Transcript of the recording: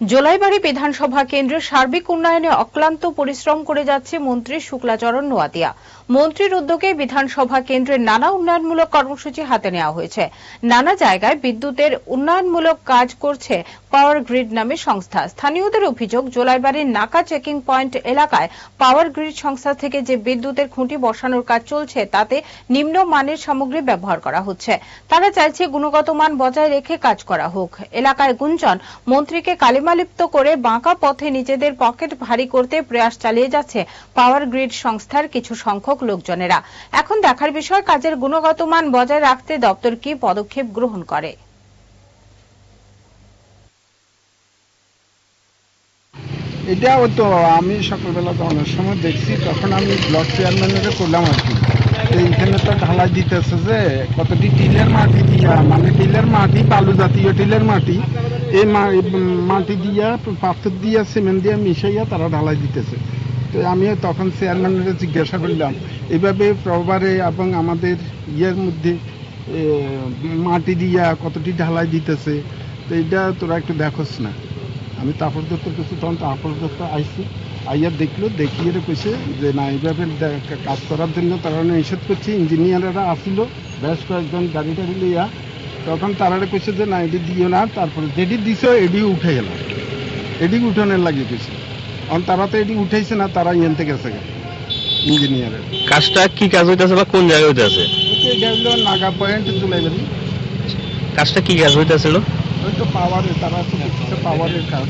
জোলাইবাড়ি বিধানসভা কেন্দ্রের সার্বিক উন্নয়নে অক্লান্ত পরিশ্রম করে যাচ্ছে মন্ত্রী শুক্লাচরণ নোয়াতিয়া মন্ত্রীর উদ্যোগে বিধানসভা কেন্দ্রের নানা উন্নয়নমূলক কর্মসূচি হাতে নেওয়া হয়েছে। নানা জায়গায় বিদ্যুতের উন্নয়নমূলক কাজ করছে পাওয়ার গ্রিড নামে সংস্থা। স্থানীয়দের অভিযোগ, জোলাইবাড়ির নাকা চেকিং পয়েন্ট এলাকায় পাওয়ার গ্রিড সংস্থা থেকে যে বিদ্যুতের খুঁটি বসানোর কাজ চলছে, তাতে নিম্ন মানের সামগ্রী ব্যবহার করা হচ্ছে। তারা চাইছে গুণগত মান বজায় রেখে কাজ করা হোক। এলাকায় গুঞ্জন, মন্ত্রীকে কালিমালিপ্ত করে বাঁকা পথে নিজেদের পকেট ভারী করতে প্রয়াস চালিয়ে যাচ্ছে পাওয়ার গ্রিড সংস্থার কিছু সংখ্যক লোকজনেরা। এখন দেখার বিষয়, কাজের গুণগত মান বজায় রাখতে দপ্তর কি পদক্ষেপ গ্রহণ করে? এটা ওই তো আমি সকালবেলা অনেক সময় দেখছি, তখন আমি ব্লক চেয়ারম্যানের করলাম আর কি। এইখানে তো ঢালাই দিতেছে যে, কতটি টিলের মাটি মানে টিলের মাটি, বালু জাতীয় টিলের মাটি এই মাটি দিয়া, পাথর দিয়া, সিমেন্ট দিয়া মিশাইয়া তারা ঢালাই দিতেছে। তো আমিও তখন চেয়ারম্যানের জিজ্ঞাসা করলাম এইভাবে প্রবারে এবং আমাদের ইয়ের মধ্যে মাটি দিয়া কতটি ঢালাই দিতেছে? তো এটা তোরা একটু দেখোস না। আমি তাপর দত্তর কাছে তখন তাপর দত্ত আইসি, আইয়া দেখল, দেখিয়ে কইছে যে, না এইভাবে কাজ করার জন্য তারা নিষেধ করছে, ইঞ্জিনিয়াররা আসিল, বেশ কয়েকজন গাড়ি টাড়ি লইয়া তখন তারা কইছে যে না এটি দিও না। তারপরে যেটি দিছ এটি উঠে গেল। এটি উঠানের লাগিয়ে কইছে। কারণ তারা তো এটি উঠেছে না তারা ইয়েনতে গেছে ইঞ্জিনিয়ারের। কাজটা কি কাজ হইতেছে বা কোন জায়গায় হইতেছে? নাগা পয়েন্ট চলে গেল কাজটা কি কাজ হইতেছিল? ওই তো পাওয়ারের তারা পাওয়ারের কাজ।